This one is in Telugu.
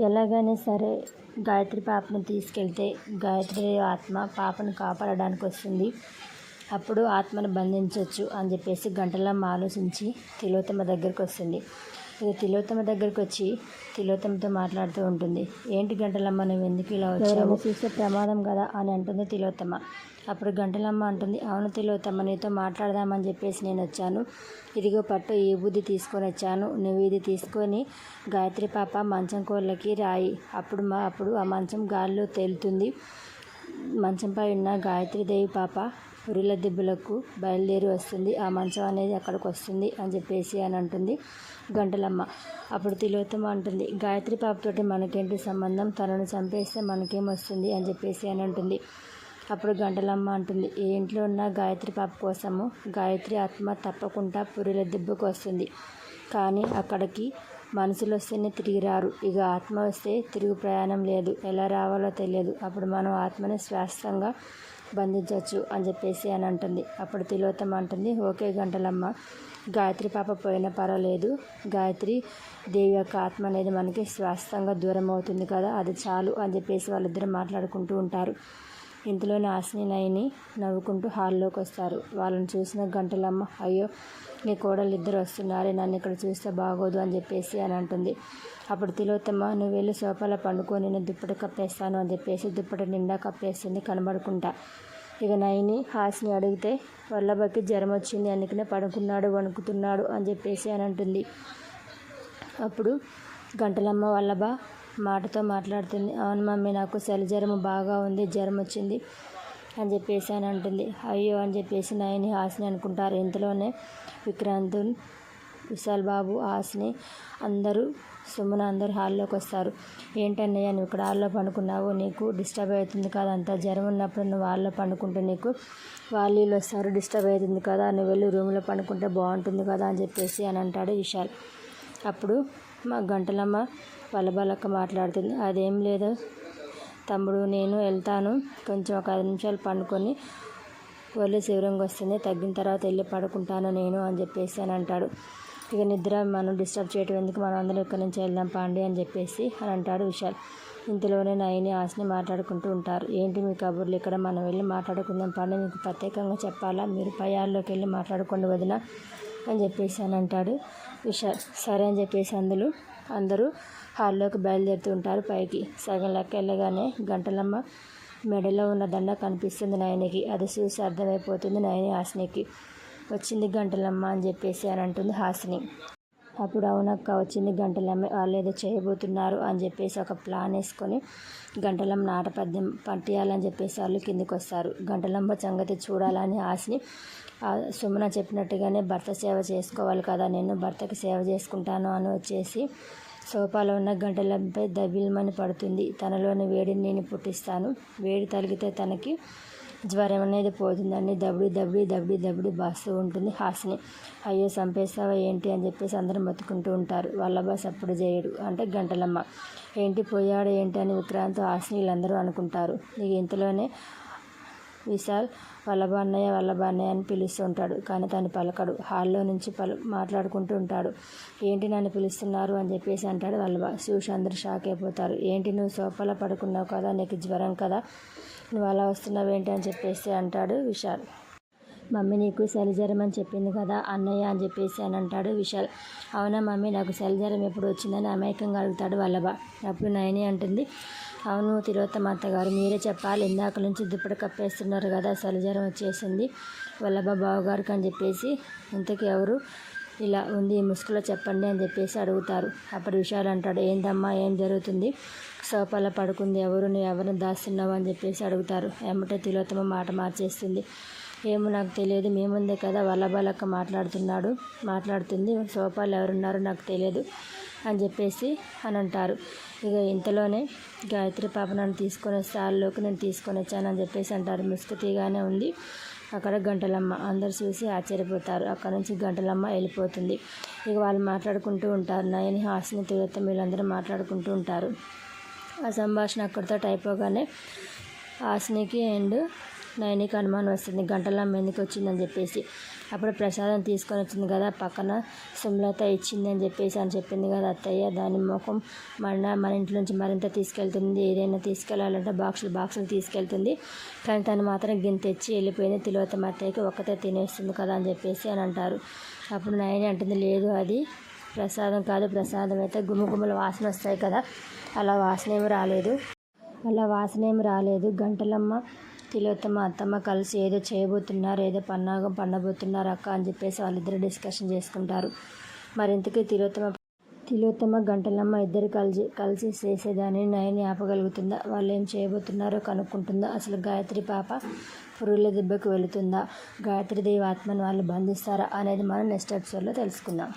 ఎలాగైనా సరే గాయత్రి పాపను తీసుకెళ్తే గాయత్రి ఆత్మ పాపను కాపాడడానికి వస్తుంది. అప్పుడు ఆత్మను బంధించవచ్చు అని చెప్పేసి గంటలమ్మ ఆలోచించి తిలోత్తమ దగ్గరికి వస్తుంది. ఇక తిలోత్తమ దగ్గరికి వచ్చి తిలోత్తమతో మాట్లాడుతూ ఉంటుంది. ఏంటి గంటలమ్మ నువ్వు ఎందుకు ఇలా వచ్చావు? చూస్తే ప్రమాదం కదా అని అంటుంది తిలోత్తమ. అప్పుడు గంటలమ్మ అంటుంది అవును తిలోత్తమ నీతో మాట్లాడదామని చెప్పేసి నేను వచ్చాను. ఇదిగో పట్టు ఈ బుద్ధి తీసుకొని వచ్చాను. నువ్వు ఇది తీసుకొని గాయత్రి పాప మంచం కోళ్ళకి రాయి. అప్పుడు మా అప్పుడు ఆ మంచం గాలిలో తేలుతుంది. మంచంపై ఉన్న గాయత్రీదేవి పాప పురిల దిబ్బలకు బయలుదేరి వస్తుంది. ఆ మంచం అనేది అక్కడికి వస్తుంది అని చెప్పేసి అని అంటుంది గంటలమ్మ. అప్పుడు తిలోత్తమ అంటుంది గాయత్రి పాపతోటి మనకేంటి సంబంధం? తనను చంపేస్తే మనకేం వస్తుంది? అని చెప్పేసి అని అంటుంది. అప్పుడు గంటలమ్మ అంటుంది ఏ ఇంట్లో ఉన్న గాయత్రి పాప కోసము గాయత్రి ఆత్మ తప్పకుండా పురిల దిబ్బకు వస్తుంది. కానీ అక్కడికి మనుషులు వస్తేనే తిరిగి రారు ఇక ఆత్మ వస్తే తిరుగు ప్రయాణం లేదు. ఎలా రావాలో తెలియదు. అప్పుడు మనం ఆత్మని శాశ్వతంగా బంధించవచ్చు అని చెప్పేసి అని అంటుంది. అప్పుడు తిలోత్తమ అంటుంది ఓకే గంటలమ్మ గాయత్రి పాప పోయినా పర్వాలేదు. గాయత్రి దేవి యొక్క ఆత్మ అనేది మనకి శాశ్వతంగా దూరం అవుతుంది కదా. అది చాలు అని చెప్పేసి వాళ్ళిద్దరు మాట్లాడుకుంటూ ఉంటారు. ఇంతలో ఆశని నయని నవ్వుకుంటూ హాల్లోకి వస్తారు. వాళ్ళని చూసిన గంటలమ్మ అయ్యో నీ కోడలు ఇద్దరు వస్తున్నారే నన్ను ఇక్కడ చూస్తే బాగోదు అని చెప్పేసి అని అంటుంది. అప్పుడు తిలోత్తమ్మ నువ్వు వెళ్ళి సోఫాలో పండుకో నేను దుప్పటి కప్పేస్తాను అని చెప్పేసి దుప్పటి నిండా కప్పేస్తుంది కనబడుకుంటా ఇక నయని హాసిని అడిగితే వల్లభకి జ్వరం వచ్చింది అందుకనే పడుకున్నాడు వణుకుతున్నాడు అని చెప్పేసి అని అంటుంది. అప్పుడు గంటలమ్మ వల్లభ మాటతో మాట్లాడుతుంది. అవును మమ్మీ నాకు చలి జ్వరం బాగా ఉంది జ్వరం వచ్చింది అని చెప్పేసి అని అంటుంది. అయ్యో అని చెప్పేసి నాయని హాస్ని అనుకుంటారు. ఇంతలోనే విక్రాంత్ విశాల్ బాబు హాసిని అందరూ సుమన అందరు హాల్లోకి వస్తారు. ఏంటన్నయ్య నువ్వు ఇక్కడ హాల్లో పండుకున్నావు నీకు డిస్టర్బ్ అవుతుంది కదా అంత జ్వరం ఉన్నప్పుడు నువ్వు హాల్లో పండుకుంటే నీకు వాళ్ళు వీళ్ళు వస్తారు డిస్టర్బ్ అవుతుంది కదా నువ్వు వెళ్ళి రూమ్లో పండుకుంటే బాగుంటుంది కదా అని చెప్పేసి అని అంటాడు విశాల్. అప్పుడు మా గంటలమ్మ బలబలక మాట్లాడుతుంది. అదేం లేదు తమ్ముడు నేను వెళ్తాను. కొంచెం ఒక ఐదు నిమిషాలు పండుకొని ఒళ్ళు శివరంగా వస్తుంది. తగ్గిన తర్వాత వెళ్ళి పడుకుంటాను నేను అని చెప్పేసి అని అంటాడు. ఇక నిద్ర మనం డిస్టర్బ్ చేయటం ఎందుకు? మనం అందరం ఇక్కడి నుంచి వెళ్దాం పాండి అని చెప్పేసి అని అంటాడు విశాల్. ఇంతలోనే నయని ఆశని మాట్లాడుకుంటూ ఉంటారు. ఏంటి మీ కబుర్లు? ఇక్కడ మనం వెళ్ళి మాట్లాడుకుందాం పాండి. మీకు ప్రత్యేకంగా చెప్పాలా? మీరు పయాల్లోకి వెళ్ళి మాట్లాడుకోండి వదిన. అని చెప్పేసి అని అంటాడు. విశాల్ సరే అని చెప్పేసి అందులో అందరూ హాల్లోకి బయలుదేరుతూ ఉంటారు. పైకి సగం లెక్క వెళ్ళగానే గంటలమ్మ మెడలో ఉన్న దండ కనిపిస్తుంది నయనికి. అది చూసి అర్థమైపోతుంది నయని హాసినికి. వచ్చింది గంటలమ్మ అని చెప్పేసి అని అంటుంది హాసిని. అప్పుడు అవునక్క వచ్చింది గంటలమ్మ వాళ్ళు ఏదో చేయబోతున్నారు అని చెప్పేసి ఒక ప్లాన్ వేసుకొని గంటలమ్మ నాట పద్యం పట్టియాలని చెప్పేసి వాళ్ళు కిందికి వస్తారు గంటలమ్మ సంగతి చూడాలని ఆశని సుమన చెప్పినట్టుగానే భర్త సేవ చేసుకోవాలి కదా నేను భర్తకి సేవ చేసుకుంటాను అని వచ్చేసి సోఫాలో ఉన్న గంటలపై దబిల్మని పడుతుంది. తనలోని వేడిని నేను పుట్టిస్తాను. వేడి తలిగితే తనకి జ్వరం అనేది పోతుందని దబడి దబడి దబడి దబడి బాస్తూ ఉంటుంది హాసిని. అయ్యో చంపేస్తావా ఏంటి అని చెప్పేసి అందరూ బతుకుంటూ ఉంటారు. వాళ్ళ బాస్ అప్పుడు చేయడు అంటే గంటలమ్మ. ఏంటి పోయాడు ఏంటి అని విక్రాంత్ హాసిని వీళ్ళందరూ అనుకుంటారు. ఇక ఇంతలోనే విశాల్ వల్లభ అన్నయ్య వల్లభ అన్నయ్య అని పిలుస్తూ ఉంటాడు. కానీ తను పలకడు. హాల్లో నుంచి పలు మాట్లాడుకుంటూ ఉంటాడు. ఏంటి నన్ను పిలుస్తున్నారు? అని చెప్పేసి అంటాడు వల్లభ. చూసి అందరూ షాక్ అయిపోతారు. ఏంటి నువ్వు సోఫాలో పడుకున్నావు కదా? నీకు జ్వరం కదా? నువ్వు అలా వస్తున్నావు ఏంటి అని చెప్పేసి అంటాడు విశాల్. మమ్మీ నీకు జ్వరం అని చెప్పింది కదా? అన్నయ్య అని చెప్పేసి అని అంటాడు విశాల్. అవునా మమ్మీ నాకు సెలజరం ఎప్పుడు వచ్చిందని అమాయకంగా అడుగుతాడు వల్లభ. అప్పుడు నయని అంటుంది. అవును తిరోత్తమ అత్తగారు మీరే చెప్పాలి. ఇందాక నుంచి దుప్పటి కప్పేస్తున్నారు కదా జ్వరం వచ్చేసింది. వల్లభ బావగారికి అని చెప్పేసి ఇంతకీ ఎవరు ఇలా ఉంది ఈ ముసుగులో చెప్పండి అని చెప్పేసి అడుగుతారు. అప్పుడు విషయాలు అంటాడు ఏందమ్మా ఏం జరుగుతుంది? సోపాల పడుకుంది ఎవరు? నువ్వు ఎవరిని దాస్తున్నావు? అని చెప్పేసి అడుగుతారు. ఏమంటే తిలోత్తమ మాట మార్చేస్తుంది. ఏమో నాకు తెలియదు మీ ముందే కదా వల్లబాలక్క మాట్లాడుతున్నాడు మాట్లాడుతుంది సోఫాలు ఎవరున్నారో నాకు తెలియదు అని చెప్పేసి అని అంటారు. ఇక ఇంతలోనే గాయత్రి పాప నన్ను తీసుకొని వస్తే నేను తీసుకొని వచ్చాను అని చెప్పేసి అంటారు. ముసుగు తీగానే ఉంది. అక్కడ గంటలమ్మ అందరు చూసి ఆశ్చర్యపోతారు. అక్కడ నుంచి గంటలమ్మ వెళ్ళిపోతుంది. ఇక వాళ్ళు మాట్లాడుకుంటూ ఉంటారు. నయని హాస్ని తిరుగుతాం వీళ్ళందరూ మాట్లాడుకుంటూ ఉంటారు. ఆ సంభాషణ అక్కడితో అయిపోగానే హాస్నికి అండ్ నయనికి అనుమానం వస్తుంది. గంటలమ్మ ఎందుకు వచ్చిందని చెప్పేసి. అప్పుడు ప్రసాదం తీసుకొని వచ్చింది కదా పక్కన సుమలత ఇచ్చింది అని చెప్పేసి అని చెప్పింది కదా అత్తయ్య. దాని ముఖం మన మన ఇంట్లో నుంచి మరింత తీసుకెళ్తుంది. ఏదైనా తీసుకెళ్ళాలంటే బాక్సులు బాక్సులు తీసుకెళ్తుంది. కానీ తను మాత్రం గిన్నె తెచ్చి వెళ్ళిపోయింది. తిలోత్తమ అత్తయ్యకి ఒక్కతే తినేస్తుంది కదా అని చెప్పేసి అని అంటారు. అప్పుడు నయని అంటుంది లేదు అది ప్రసాదం కాదు ప్రసాదం అయితే గుమ్మగుమ్మల వాసన వస్తాయి కదా. అలా వాసన ఏమి రాలేదు. అలా వాసన ఏమి రాలేదు. గంటలమ్మ తిలోత్తమ అత్తమ్మ కలిసి ఏదో చేయబోతున్నారు ఏదో పన్నాగం పండబోతున్నారు అక్క అని చెప్పేసి వాళ్ళిద్దరు డిస్కషన్ చేసుకుంటారు. మరింతకీ తిలోత్తమ తిలోత్తమ గంటలమ్మ ఇద్దరు కలిసి కలిసి చేసేదాన్ని నయని ఆపగలుగుతుందా? వాళ్ళు ఏం చేయబోతున్నారో కనుక్కుంటుందా? అసలు గాయత్రి పాప పురుగుల దెబ్బకు వెళుతుందా? గాయత్రి దేవి ఆత్మను వాళ్ళు బంధిస్తారా? అనేది మనం నెక్స్ట్ ఎపిసోడ్లో తెలుసుకుందాం.